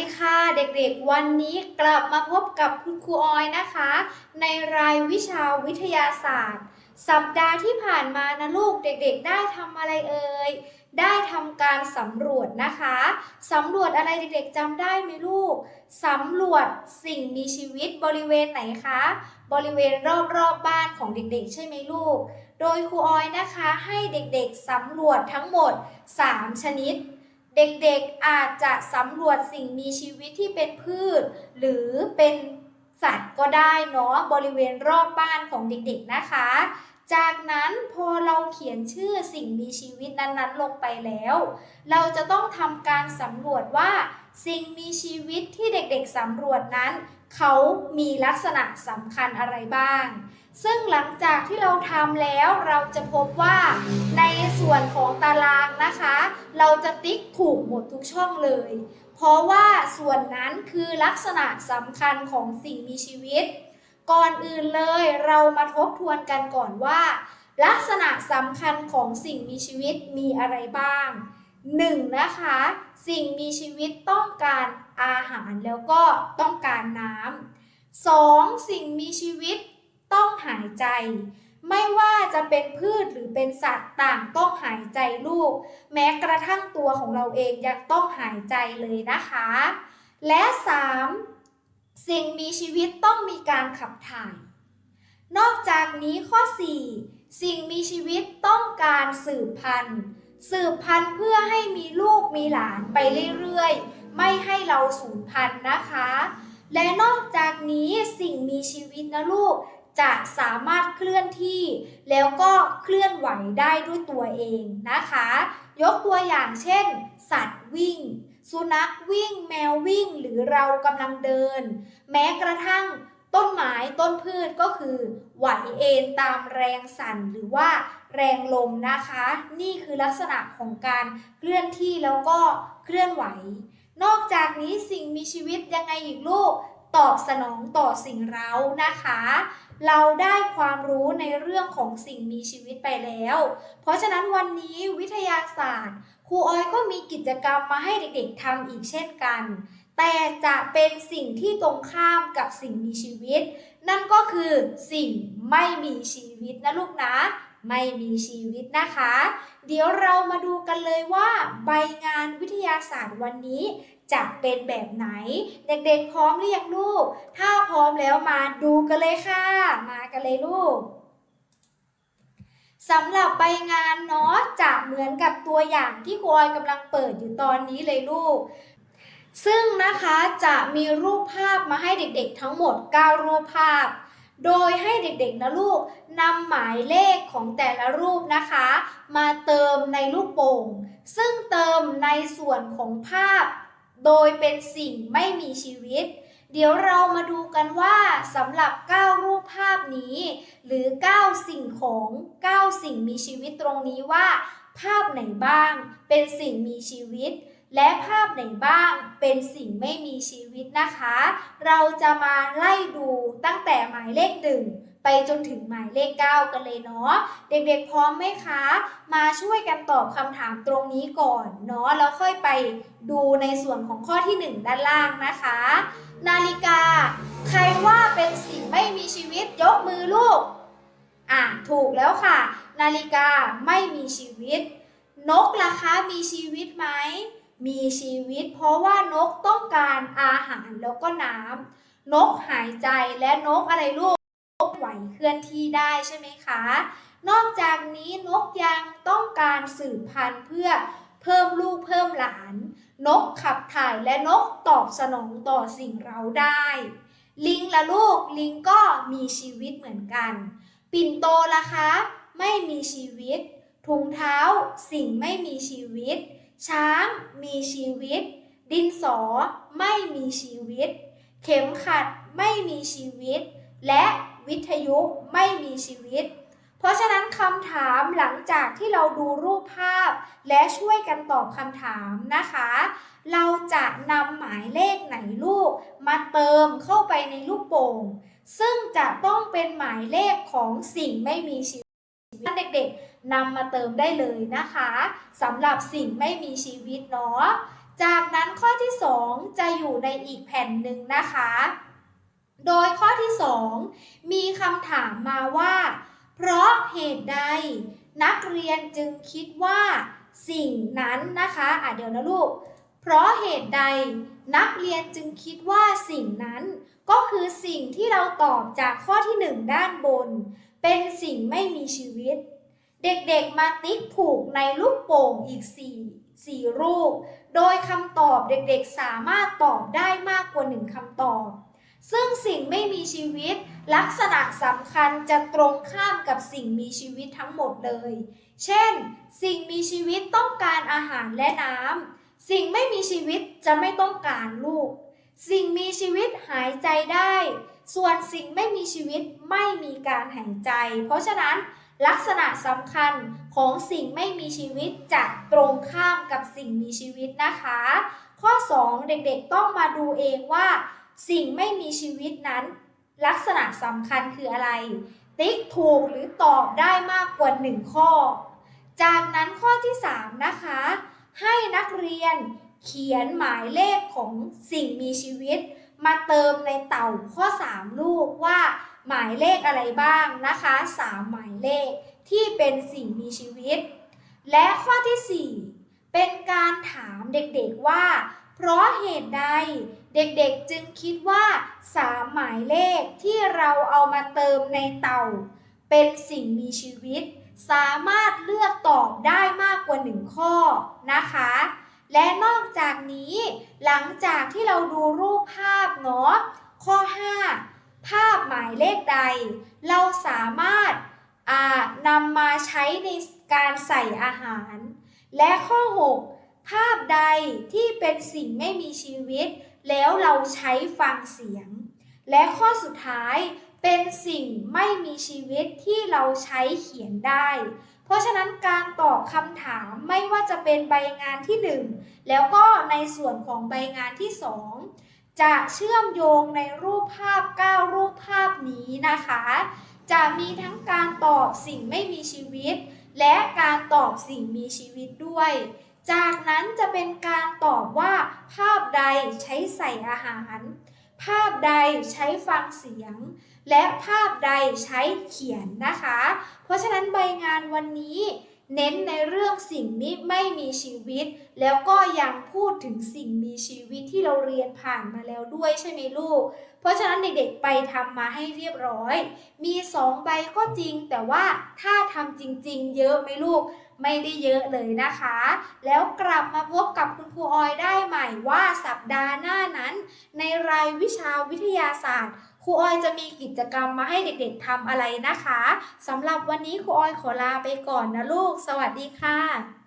ดีค่ะเด็กๆ วันนี้กลับมาพบกับคุณครูออยนะคะ ในรายวิชาวิทยาศาสตร์ สัปดาห์ที่ผ่านมานะลูกเด็กๆ ได้ทำอะไรเอ่ยได้ทำการสำรวจนะคะสำรวจอะไรเด็กๆจำได้ไหมลูกสำรวจสิ่งมีชีวิตบริเวณไหนคะ บริเวณรอบๆบบ้านของเด็กๆ ใช่ไหมลูก โดยครูออยนะคะให้เด็กๆสำรวจทั้งหมด 3 ชนิด เด็กๆอาจจะสำรวจสิ่งมีชีวิตที่เป็นพืช หรือเป็นสัตว์ก็ได้เนาะบริเวณรอบบ้านของเด็กๆนะคะ จากนั้นพอเราเขียนชื่อสิ่งมีชีวิตนั้นๆลงไปแล้ว เราจะต้องทำการสำรวจว่าสิ่งมีชีวิตที่เด็กๆสำรวจนั้น เขามีลักษณะสำคัญอะไรบ้าง ซึ่งหลังจากที่เราทำแล้วเราจะพบว่าในส่วนของตารางนะคะ เราจะติ๊กถูกหมดทุกช่องเลย เพราะว่าส่วนนั้นคือลักษณะสำคัญของสิ่งมีชีวิต ก่อนอื่นเลยเรามาทบทวนกันก่อนว่า ลักษณะสำคัญของสิ่งมีชีวิตมีอะไรบ้าง 1. นะคะ สิ่งมีชีวิตต้องการอาหารแล้วก็ต้องการน้ำ 2. สิ่งมีชีวิตต้องหายใจ ไม่ว่าจะเป็นพืชหรือเป็นสัตว์ต่างต้องหายใจลูก แม้กระทั่งตัวของเราเองยังต้องหายใจเลยนะคะ และ 3. สิ่งมีชีวิตต้องมีการขับถ่าย นอกจากนี้ข้อ 4 สิ่งมีชีวิตต้องการสืบพันธุ์ สืบพันธุ์เพื่อให้มีลูกมีหลานไปเรื่อยๆ ไม่ให้เราสูญพันธุ์นะคะ และนอกจากนี้สิ่งมีชีวิตนะลูกจะสามารถเคลื่อนที่ แล้วก็เคลื่อนไหวได้ด้วยตัวเองนะคะ ยกตัวอย่างเช่น สัตว์วิ่ง สุนัขวิ่ง แมววิ่ง หรือเรากำลังเดิน แม้กระทั่งต้นไม้ต้นพืชก็คือไหวเอ็นตามแรงสั่นหรือว่า แรงลมนะคะ นี่คือลักษณะของการเคลื่อนที่แล้วก็เคลื่อนไหว นอกจากนี้สิ่งมีชีวิตยังไงอีกลูก ตอบสนองต่อสิ่งเร้านะคะ เราได้ความรู้ในเรื่องของสิ่งมีชีวิตไปแล้ว เพราะฉะนั้นวันนี้วิทยาศาสตร์ครูออยก็มีกิจกรรมมาให้เด็กๆทำอีกเช่นกัน แต่จะเป็นสิ่งที่ตรงข้ามกับสิ่งมีชีวิต นั่นก็คือสิ่งไม่มีชีวิตนะลูกนะ ไม่มีชีวิตนะคะ เดี๋ยวเรามาดูกันเลยว่า ใบงานวิทยาศาสตร์วันนี้จะเป็นแบบไหน เด็กๆพร้อมหรือยังลูก ถ้าพร้อมแล้วมาดูกันเลยค่ะ มากันเลยลูกสำหรับใบงานเนาะจะเหมือนกับตัวอย่างที่ครูออยกำลังเปิดอยู่ตอนนี้เลยลูก ซึ่งนะคะจะมีรูปภาพมาให้เด็กๆทั้งหมด 9 รูปภาพ โดยให้เด็กๆนะลูกนำหมายเลขของแต่ละรูปนะคะ มาเติมในลูกโป่ง ซึ่งเติมในส่วนของภาพ โดยเป็นสิ่งไม่มีชีวิต เดี๋ยวเรามาดูกันว่าสำหรับ 9 รูปภาพนี้ หรือ 9 สิ่งของ 9 สิ่งมีชีวิตตรงนี้ว่า ภาพไหนบ้าง เป็นสิ่งมีชีวิต และภาพไหนบ้างเป็นสิ่งไม่มีชีวิตนะคะ เราจะมาไล่ดูตั้งแต่หมายเลขหนึ่งไปจนถึงหมายเลข 9 กันเลยเนาะเด็กๆพร้อมไหมคะ มาช่วยกันตอบคำถามตรงนี้ก่อนเนาะแล้วค่อยไปดูในส่วนของข้อที่ 1 ด้านล่างนะคะ นาฬิกา ใครว่าเป็นสิ่งไม่มีชีวิตยกมือลูกอะถูกแล้วค่ะ นาฬิกาไม่มีชีวิต นกล่ะคะมีชีวิตไหม มีชีวิต เพราะว่านกต้องการอาหารแล้วก็น้ำนกหายใจและนกอะไรลูกนกไหวเคลื่อนที่ได้ใช่ไหมคะ นอกจากนี้นกยังต้องการสืบพันธุ์เพื่อเพิ่มลูกเพิ่มหลาน นกขับถ่ายและนกตอบสนองต่อสิ่งเราได้ ลิงละลูกลิงก็มีชีวิตเหมือนกัน ปิ่นโตละคะ ไม่มีชีวิตถุงเท้าสิ่งไม่มีชีวิต ช้างมีชีวิต ดินสอไม่มีชีวิต เข็มขัดไม่มีชีวิต และวิทยุไม่มีชีวิต เพราะฉะนั้นคำถามหลังจากที่เราดูรูปภาพ และช่วยกันตอบคำถามนะคะ เราจะนำหมายเลขไหนลูก มาเติมเข้าไปในลูกโป่ง ซึ่งจะต้องเป็นหมายเลขของสิ่งไม่มีชีวิต ท่านเด็กๆนำมาเติมได้เลยนะคะสำหรับสิ่งไม่มีชีวิตเนาะจากนั้นข้อที่ 2 จะอยู่ในอีกแผ่นหนึ่งนะคะ โดยข้อที่ 2 มีคำถามมาว่า เพราะเหตุใด นักเรียนจึงคิดว่าสิ่งนั้นนะคะอะเดี๋ยวนะลูก เพราะเหตุใด นักเรียนจึงคิดว่าสิ่งนั้น ก็คือสิ่งที่เราตอบจากข้อที่ 1 ด้านบน เป็นสิ่งไม่มีชีวิต เด็กๆมาติ๊กถูกในลูกโป่งอีก4 4รูป โดยคำตอบเด็กๆสามารถตอบได้มากกว่า1คำตอบ ซึ่งสิ่งไม่มีชีวิต ลักษณะสำคัญจะตรงข้ามกับสิ่งมีชีวิตทั้งหมดเลย เช่น สิ่งมีชีวิตต้องการอาหารและน้ำ สิ่งไม่มีชีวิตจะไม่ต้องการลูก สิ่งมีชีวิตหายใจได้ ส่วนสิ่งไม่มีชีวิตไม่มีการหายใจ เพราะฉะนั้นลักษณะสำคัญของสิ่งไม่มีชีวิตจะตรงข้ามกับสิ่งมีชีวิตนะคะ ข้อ 2 เด็กๆต้องมาดูเองว่า สิ่งไม่มีชีวิตนั้น ลักษณะสำคัญคืออะไร ติ๊กถูกหรือตอบได้มากกว่า 1 ข้อ จากนั้นข้อที่ 3 นะคะ ให้นักเรียนเขียนหมายเลขของสิ่งมีชีวิต มาเติมในเต่าข้อ 3 ลูกว่าหมายเลขอะไรบ้างนะคะ 3 หมายเลขที่เป็นสิ่งมีชีวิต และข้อทีสี่ 4 เป็นการถามเด็กๆว่า เพราะเหตุใดเด็กๆจึงคิดว่า 3 หมายเลขที่เราเอามาเติมในเต่า เป็นสิ่งมีชีวิต สามารถเลือกตอบได้มากกว่า 1 ข้อนะคะ และนอก จากนี้หลังจากที่เราดูรูปภาพเนาะข้อ 5 ภาพหมายเลขใด เราสามารถนำมาใช้ในการใส่อาหาร และข้อ 6 ภาพใดที่เป็นสิ่งไม่มีชีวิต แล้วเราใช้ฟังเสียง และข้อสุดท้ายเป็นสิ่งไม่มีชีวิตที่เราใช้เขียนได้ เพราะฉะนั้นการตอบคำถามไม่ว่าจะเป็นใบงานที่ 1 แล้วก็ในส่วนของใบงานที่ 2 จะเชื่อมโยงในรูปภาพ 9 รูปภาพนี้นะคะ จะมีทั้งการตอบสิ่งไม่มีชีวิต และการตอบสิ่งมีชีวิตด้วย จากนั้นจะเป็นการตอบว่าภาพใดใช้ใส่อาหาร ภาพใดใช้ฟังเสียง และภาพใดใช้เขียนนะคะ เพราะฉะนั้นใบงานวันนี้ เน้นในเรื่องสิ่งมิไม่มีชีวิต แล้วก็ยังพูดถึงสิ่งมีชีวิตที่เราเรียนผ่านมาแล้วด้วยใช่ไหมลูก เพราะฉะนั้นเด็กๆไปทำมาให้เรียบร้อย มี2ใบก็จริง แต่ว่าถ้าทำจริง ๆ เยอะไหมลูก ไม่ได้เยอะเลยนะคะ แล้วกลับมาพบกับคุณครูออยได้ใหม่ว่าสัปดาห์หน้านั้น ในรายวิชาวิทยาศาสตร์ครูออยจะมีกิจกรรมมาให้เด็กๆทำอะไรนะคะสำหรับวันนี้ครูออยขอลาไปก่อนนะลูก สวัสดีค่ะ